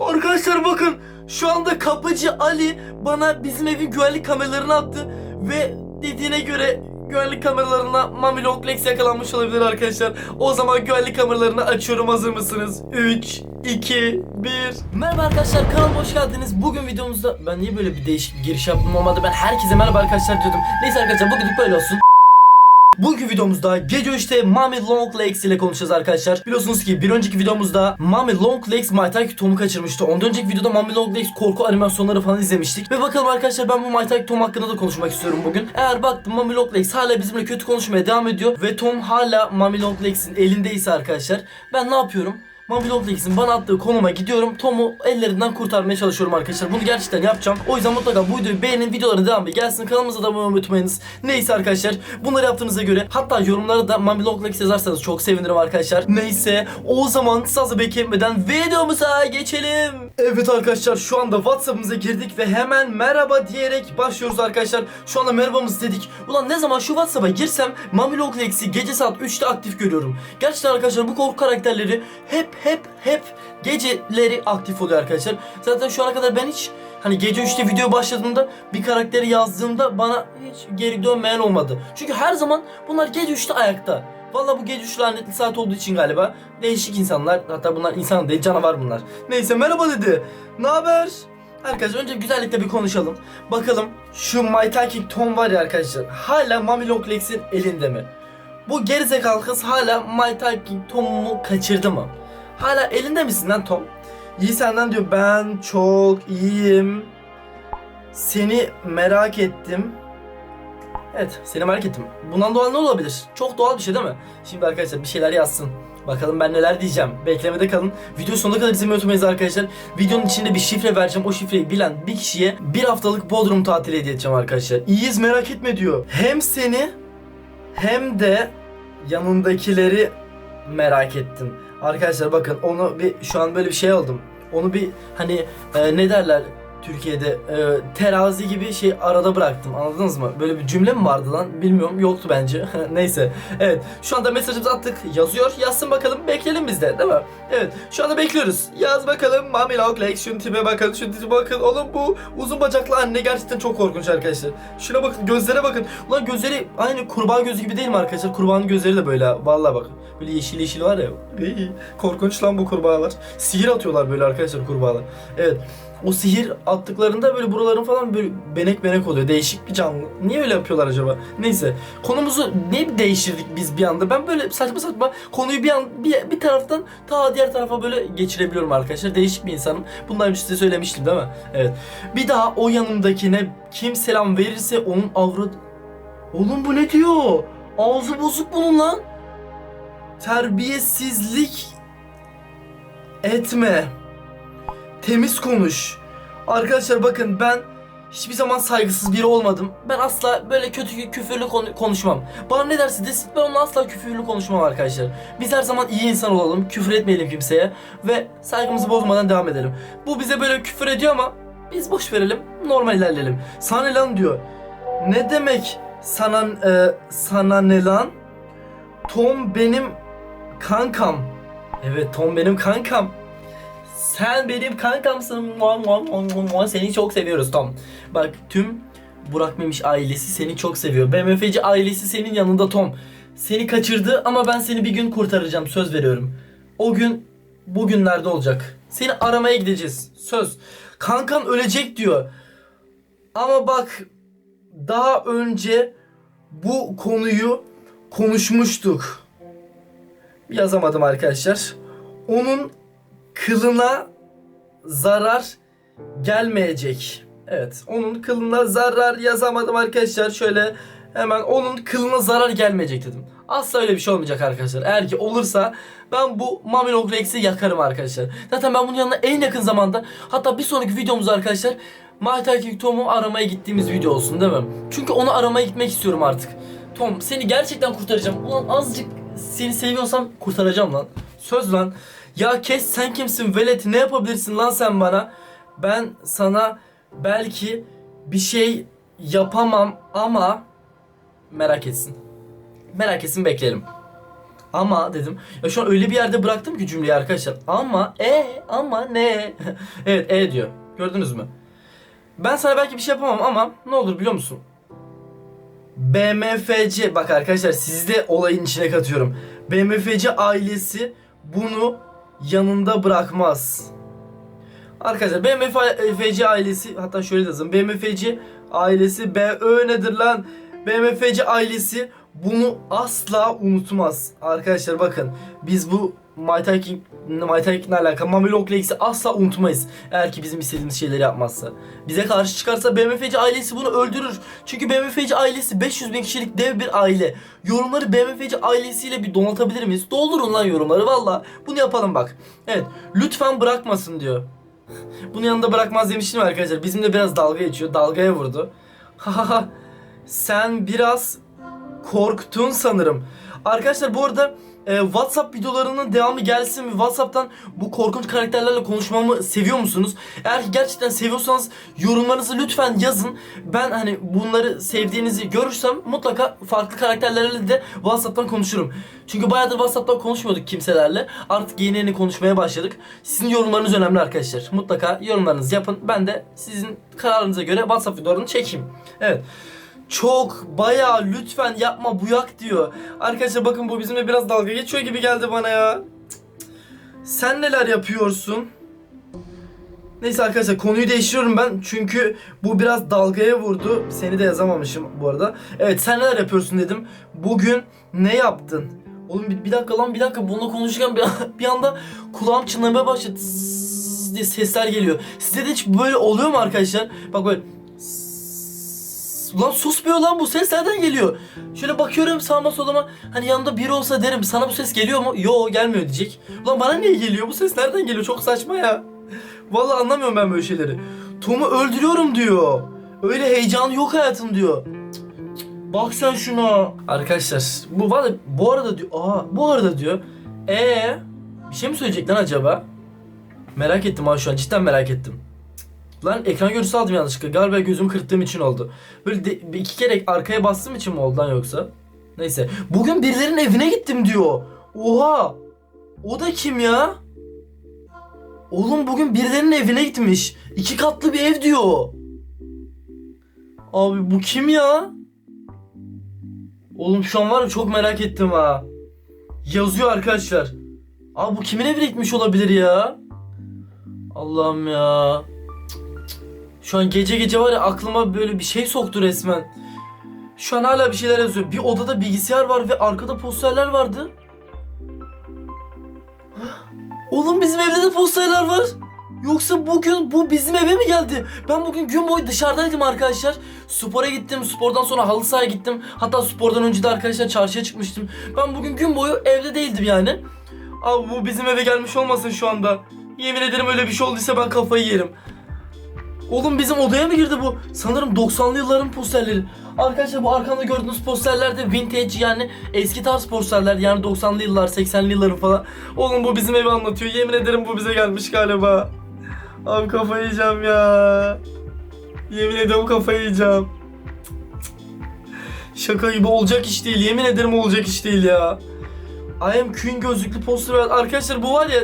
Arkadaşlar bakın şu anda kapıcı Ali bana bizim evin güvenlik kameralarını attı ve dediğine göre güvenlik kameralarına Mami Longlegs yakalanmış olabilir arkadaşlar. O zaman güvenlik kameralarını açıyorum hazır mısınız? 3, 2, 1 Merhaba arkadaşlar kanalıma hoş geldiniz. Bugün videomuzda ben niye böyle bir değişik giriş yaptım normalde ben herkese merhaba arkadaşlar diyordum. Neyse arkadaşlar bugünlük böyle olsun. Bugünkü videomuzda gece işte Mami Longlegs ile konuşacağız arkadaşlar. Biliyorsunuz ki bir önceki videomuzda Mami Longlegs Mighty Q Tom'u kaçırmıştı. Ondan önceki videoda Mami Longlegs korku animasyonları falan izlemiştik. Ve bakalım arkadaşlar ben bu Q Tom hakkında da konuşmak istiyorum bugün. Eğer baktım Mami Longlegs hala bizimle kötü konuşmaya devam ediyor ve Tom hala Mami Longlegs'in elindeyse arkadaşlar ben ne yapıyorum? Mami Longlegs'in bana attığı konuma gidiyorum. Tom'u ellerinden kurtarmaya çalışıyorum arkadaşlar. Bunu gerçekten yapacağım. O yüzden mutlaka bu videoyu beğenin. Videoların devamı gelsin. Kanalımıza da abone olmayı. Neyse arkadaşlar. Bunları yaptığınıza göre hatta yorumlara da Mami Longlegs yazarsanız çok sevinirim arkadaşlar. Neyse o zaman fazla bekletmeden videomuza geçelim. Evet arkadaşlar şu anda WhatsApp'ımıza girdik ve hemen merhaba diyerek başlıyoruz arkadaşlar. Şu anda merhabamız dedik. Ulan ne zaman şu WhatsApp'a girsem Mami Longlegs'i gece saat 3'te aktif görüyorum. Gerçekten arkadaşlar bu korku karakterleri hep hep hep geceleri aktif oluyor arkadaşlar. Zaten şu ana kadar ben hiç hani gece 3'te video başladığımda bir karakteri yazdığımda bana hiç geri dönmeyen olmadı. Çünkü her zaman bunlar gece 3'te ayakta. Valla bu gece 3 lanetli saat olduğu için galiba değişik insanlar hatta bunlar insan değil canavar bunlar. Neyse merhaba dedi. Ne haber? Arkadaşlar önce güzellikle bir konuşalım. Bakalım şu My Talking Tom var ya arkadaşlar. Hala Mami Longlegs'in elinde mi? Bu gerizekalı kız hala My Talking Tom'u kaçırdı mı? Hala elinde misin lan Tom? İyi senden diyor ben çok iyiyim. Seni merak ettim. Evet seni merak ettim. Bundan doğal ne olabilir? Çok doğal bir şey değil mi? Şimdi arkadaşlar bir şeyler yazsın. Bakalım ben neler diyeceğim. Beklemede kalın. Video sonuna kadar izlemeyi unutmayınız arkadaşlar. Videonun içinde bir şifre vereceğim. O şifreyi bilen bir kişiye bir haftalık Bodrum tatili hediye edeceğim arkadaşlar. İyiyiz merak etme diyor. Hem seni hem de yanındakileri merak ettim. Arkadaşlar bakın onu bir şu an böyle bir şey aldım. Onu bir hani e, ne derler Türkiye'de e, terazi gibi şey arada bıraktım anladınız mı? Böyle bir cümle mi vardı lan bilmiyorum yoktu bence. Neyse evet şu anda mesajımızı attık yazıyor yazsın bakalım bekleyelim biz de değil mi? Evet şu anda bekliyoruz yaz bakalım Mami Longlegs şunun tipe bakın şu tipe bakın oğlum bu uzun bacaklı anne gerçekten çok korkunç arkadaşlar. Şuna bakın gözlere bakın ulan gözleri aynı kurbağa gözü gibi değil mi arkadaşlar? Kurbağanın gözleri de böyle vallahi bakın böyle yeşil yeşil var ya korkunç lan bu kurbağalar. Sihir atıyorlar böyle arkadaşlar kurbağalar. Evet o sihir attıklarında böyle buraların falan böyle benek benek oluyor. Değişik bir canlı. Niye öyle yapıyorlar acaba? Neyse. Konumuzu ne değiştirdik biz bir anda? Ben böyle saçma saçma konuyu bir an bir, bir taraftan ta diğer tarafa böyle geçirebiliyorum arkadaşlar. Değişik bir insanım. Önce size söylemiştim değil mi? Evet. Bir daha o yanımdakine kim selam verirse onun avrat... Oğlum bu ne diyor? Ağzı bozuk bunun lan. Terbiyesizlik etme temiz konuş. Arkadaşlar bakın ben hiçbir zaman saygısız biri olmadım. Ben asla böyle kötü küfürlü konu- konuşmam. Bana ne derse desin ben onunla asla küfürlü konuşmam arkadaşlar. Biz her zaman iyi insan olalım, küfür etmeyelim kimseye ve saygımızı bozmadan devam edelim. Bu bize böyle küfür ediyor ama biz boş verelim, normal ilerleyelim. Sana lan diyor. Ne demek sana e, sana ne lan? Tom benim kankam. Evet Tom benim kankam. Sen benim kankamsın. Seni çok seviyoruz Tom. Bak tüm Burak Memiş ailesi seni çok seviyor. BMFC ailesi senin yanında Tom. Seni kaçırdı ama ben seni bir gün kurtaracağım söz veriyorum. O gün bugünlerde olacak. Seni aramaya gideceğiz. Söz. Kankan ölecek diyor. Ama bak daha önce bu konuyu konuşmuştuk. Yazamadım arkadaşlar. Onun kılına zarar gelmeyecek. Evet, onun kılına zarar yazamadım arkadaşlar. Şöyle hemen onun kılına zarar gelmeyecek dedim. Asla öyle bir şey olmayacak arkadaşlar. Eğer ki olursa ben bu Mami Longlegs'i yakarım arkadaşlar. Zaten ben bunun yanına en yakın zamanda hatta bir sonraki videomuz arkadaşlar Mighty King Tom'u aramaya gittiğimiz video olsun değil mi? Çünkü onu aramaya gitmek istiyorum artık. Tom seni gerçekten kurtaracağım. Ulan azıcık seni seviyorsam kurtaracağım lan. Söz lan. Ya kes sen kimsin velet ne yapabilirsin lan sen bana? Ben sana belki bir şey yapamam ama merak etsin. Merak etsin bekleyelim. Ama dedim. Ya şu an öyle bir yerde bıraktım ki cümleyi arkadaşlar. Ama e ama ne? evet e diyor. Gördünüz mü? Ben sana belki bir şey yapamam ama ne olur biliyor musun? BMFC bak arkadaşlar sizi de olayın içine katıyorum. BMFC ailesi bunu yanında bırakmaz. Arkadaşlar BMFC ailesi hatta şöyle yazın. BMFC ailesi BÖ nedir lan? BMFC ailesi bunu asla unutmaz. Arkadaşlar bakın biz bu My Taking My Taking'le alakalı Mami Long asla unutmayız. Eğer ki bizim istediğimiz şeyleri yapmazsa. Bize karşı çıkarsa BMFC ailesi bunu öldürür. Çünkü BMFC ailesi 500 bin kişilik dev bir aile. Yorumları BMFC ailesiyle bir donatabilir miyiz? Doldurun lan yorumları valla. Bunu yapalım bak. Evet lütfen bırakmasın diyor. Bunu yanında bırakmaz demiştim arkadaşlar. Bizimle biraz dalga geçiyor. Dalgaya vurdu. Hahaha. Sen biraz korktun sanırım. Arkadaşlar bu arada e, WhatsApp videolarının devamı gelsin mi? WhatsApp'tan bu korkunç karakterlerle konuşmamı seviyor musunuz? Eğer ki gerçekten seviyorsanız yorumlarınızı lütfen yazın. Ben hani bunları sevdiğinizi görürsem mutlaka farklı karakterlerle de WhatsApp'tan konuşurum. Çünkü bayağıdır WhatsApp'tan konuşmuyorduk kimselerle. Artık yeni yeni konuşmaya başladık. Sizin yorumlarınız önemli arkadaşlar. Mutlaka yorumlarınızı yapın. Ben de sizin kararınıza göre WhatsApp videolarını çekeyim. Evet. Çok bayağı lütfen yapma buyak diyor. Arkadaşlar bakın bu bizimle biraz dalga geçiyor gibi geldi bana ya. Sen neler yapıyorsun? Neyse arkadaşlar konuyu değiştiriyorum ben çünkü bu biraz dalgaya vurdu. Seni de yazamamışım bu arada. Evet sen neler yapıyorsun dedim. Bugün ne yaptın? Oğlum bir, bir dakika lan bir dakika bununla konuşurken bir, bir anda kulağım çınlamaya başladı. Diye sesler geliyor. Size de hiç böyle oluyor mu arkadaşlar? Bak böyle Lan susmuyor lan bu ses nereden geliyor? Şöyle bakıyorum sağıma soluma hani yanımda biri olsa derim sana bu ses geliyor mu? Yo gelmiyor diyecek. Ulan bana niye geliyor bu ses nereden geliyor çok saçma ya. Vallahi anlamıyorum ben böyle şeyleri. Tom'u öldürüyorum diyor. Öyle heyecanı yok hayatım diyor. Bak sen şuna. Arkadaşlar bu var bu arada diyor. Aa bu arada diyor. Ee bir şey mi söyleyecek lan acaba? Merak ettim ha şu an cidden merak ettim. Lan ekran görüntüsü aldım yanlışlıkla. Galiba gözümü kırptığım için oldu. Böyle de, iki kere arkaya bastığım için mi oldu lan yoksa? Neyse. Bugün birilerinin evine gittim diyor. Oha. O da kim ya? Oğlum bugün birilerinin evine gitmiş. İki katlı bir ev diyor. Abi bu kim ya? Oğlum şu an var ya çok merak ettim ha. Yazıyor arkadaşlar. Abi bu kimin evine gitmiş olabilir ya? Allah'ım ya. Şu an gece gece var ya aklıma böyle bir şey soktu resmen. Şu an hala bir şeyler yazıyor. Bir odada bilgisayar var ve arkada posterler vardı. Oğlum bizim evde de posterler var. Yoksa bugün bu bizim eve mi geldi? Ben bugün gün boyu dışarıdaydım arkadaşlar. Spora gittim. Spordan sonra halı sahaya gittim. Hatta spordan önce de arkadaşlar çarşıya çıkmıştım. Ben bugün gün boyu evde değildim yani. Abi bu bizim eve gelmiş olmasın şu anda. Yemin ederim öyle bir şey olduysa ben kafayı yerim. Oğlum bizim odaya mı girdi bu? Sanırım 90'lı yılların posterleri. Arkadaşlar bu arkamda gördüğünüz posterler de vintage yani eski tarz posterler yani 90'lı yıllar 80'li yılların falan. Oğlum bu bizim evi anlatıyor. Yemin ederim bu bize gelmiş galiba. Abi kafayı yiyeceğim ya. Yemin ediyorum kafayı yiyeceğim. Şaka gibi olacak iş değil. Yemin ederim olacak iş değil ya. I am Queen gözlüklü poster. Arkadaşlar bu var ya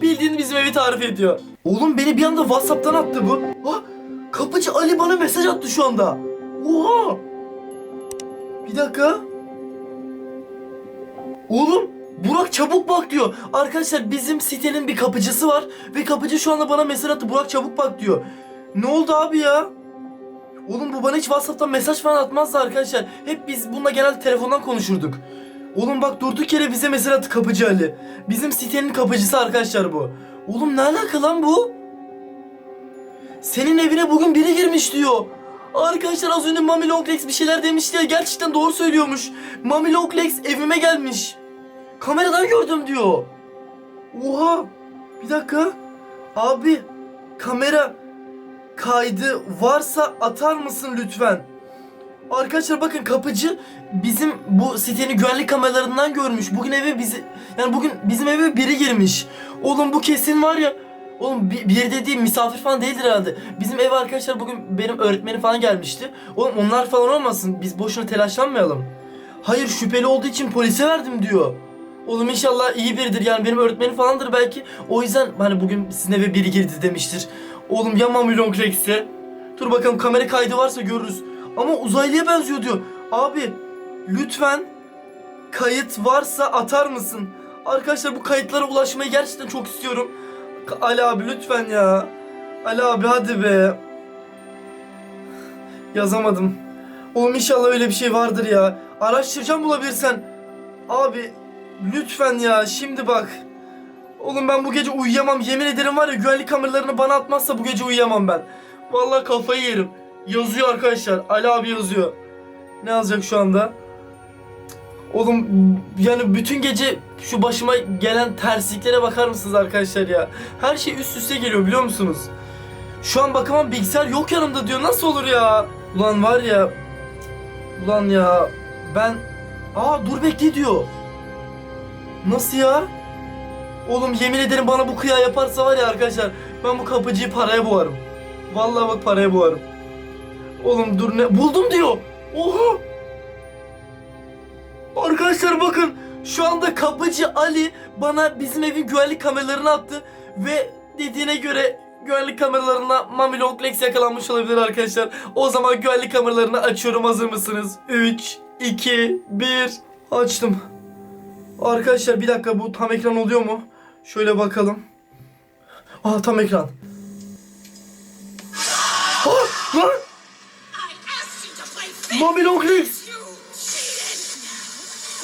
bildiğin bizim evi tarif ediyor. Oğlum beni bir anda Whatsapp'tan attı bu. Ah, kapıcı Ali bana mesaj attı şu anda. Oha! Bir dakika. Oğlum Burak çabuk bak diyor. Arkadaşlar bizim sitenin bir kapıcısı var ve kapıcı şu anda bana mesaj attı. Burak çabuk bak diyor. Ne oldu abi ya? Oğlum bu bana hiç WhatsApp'tan mesaj falan atmazdı arkadaşlar. Hep biz bununla genelde telefondan konuşurduk. Oğlum bak durduk yere bize mesaj attı kapıcı Ali. Bizim sitenin kapıcısı arkadaşlar bu. Oğlum ne alaka lan bu? Senin evine bugün biri girmiş diyor. Arkadaşlar az önce Mami Longlegs bir şeyler demişti ya gerçekten doğru söylüyormuş. Mami Longlegs evime gelmiş. Kameradan gördüm diyor. Oha. Bir dakika. Abi kamera kaydı varsa atar mısın lütfen? Arkadaşlar bakın kapıcı bizim bu sitenin güvenlik kameralarından görmüş. Bugün eve bizi yani bugün bizim eve biri girmiş. Oğlum bu kesin var ya. Oğlum bir, bir dediğim misafir falan değildir herhalde. Bizim eve arkadaşlar bugün benim öğretmenim falan gelmişti. Oğlum onlar falan olmasın. Biz boşuna telaşlanmayalım. Hayır şüpheli olduğu için polise verdim diyor. Oğlum inşallah iyi biridir yani benim öğretmenim falandır belki. O yüzden hani bugün sizin eve biri girdi demiştir. Oğlum ya Mamilong Rex'e? Dur bakalım kamera kaydı varsa görürüz. Ama uzaylıya benziyor diyor. Abi lütfen kayıt varsa atar mısın? Arkadaşlar bu kayıtlara ulaşmayı gerçekten çok istiyorum. Ali abi lütfen ya. Ali abi hadi be. Yazamadım. Oğlum inşallah öyle bir şey vardır ya. Araştıracağım bulabilirsen. Abi lütfen ya şimdi bak. Oğlum ben bu gece uyuyamam. Yemin ederim var ya güvenlik kameralarını bana atmazsa bu gece uyuyamam ben. Vallahi kafayı yerim. Yazıyor arkadaşlar. Ali abi yazıyor. Ne yazacak şu anda? Oğlum yani bütün gece şu başıma gelen tersliklere bakar mısınız arkadaşlar ya? Her şey üst üste geliyor biliyor musunuz? Şu an bakamam bilgisayar yok yanımda diyor. Nasıl olur ya? Ulan var ya. Ulan ya. Ben... Aa dur bekle diyor. Nasıl ya? Oğlum yemin ederim bana bu kıya yaparsa var ya arkadaşlar. Ben bu kapıcıyı paraya boğarım. Vallahi bak paraya boğarım. Oğlum dur ne? Buldum diyor. Oha! Arkadaşlar bakın şu anda kapıcı Ali bana bizim evin güvenlik kameralarını attı ve dediğine göre güvenlik kameralarına Mami Long Legs yakalanmış olabilir arkadaşlar. O zaman güvenlik kameralarını açıyorum hazır mısınız? 3, 2, 1 açtım. Arkadaşlar bir dakika bu tam ekran oluyor mu? Şöyle bakalım. Aa tam ekran. Ah, lan! Mami Long Legs! You cheated.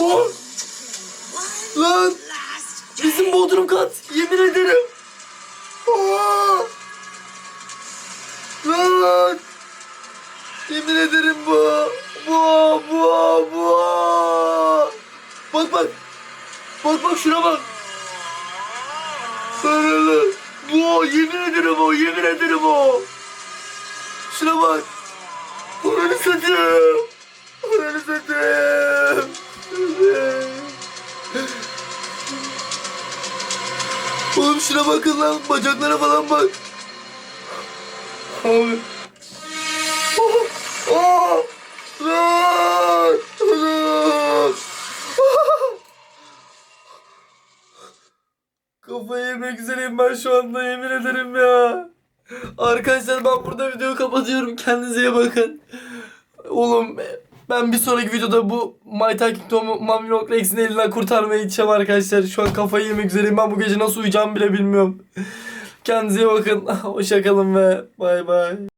Oh, lan! Bizim bodrum kat. Yemin ederim. Aa! Lan! Yemin ederim bu. Bu, bu, bu. Bak bak. Bak bak şuna bak. Lan, Bu, yemin ederim o, yemin ederim o. Şuna bak. Ananı satayım. Ananı satayım. Oğlum şuna bakın lan bacaklara falan bak. Abi. Oh, oh. Kafayı yemek üzereyim ben şu anda yemin ederim ya. Arkadaşlar ben burada videoyu kapatıyorum. Kendinize iyi bakın. Oğlum ben bir sonraki videoda bu My Talking Tom'u Mami Long Legs'in elinden kurtarmaya gideceğim arkadaşlar. Şu an kafayı yemek üzereyim. Ben bu gece nasıl uyuyacağımı bile bilmiyorum. Kendinize iyi bakın. Hoşçakalın ve bay bay.